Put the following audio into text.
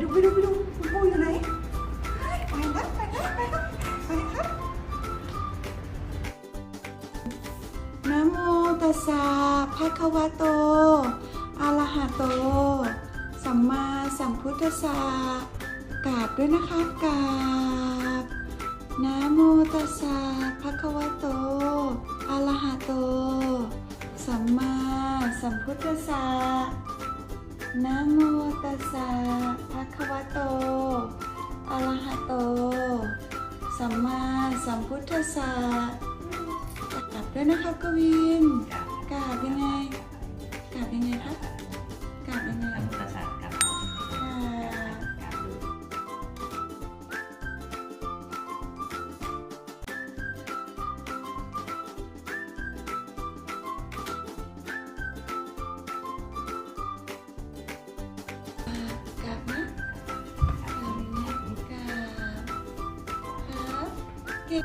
ไปดูไปดูคุณปู่อยู่ไหนไปแล้วไปแล้วไปแล้วไปครับนะโมตัสสะภะคะวะโตอะระหะโต สัมมาสัมพุทธัสสะกราบด้วยนะครับกราบนะโมตัสสะภะคะวะโตอะระหะโต สัมมาสัมพุทธัสสะนะโมตัสสะ ระหะโต สัมมาสัมพุทธัสสะกราบด้วยนะครับกวินกราบยังไงกราบยังไงครับ ก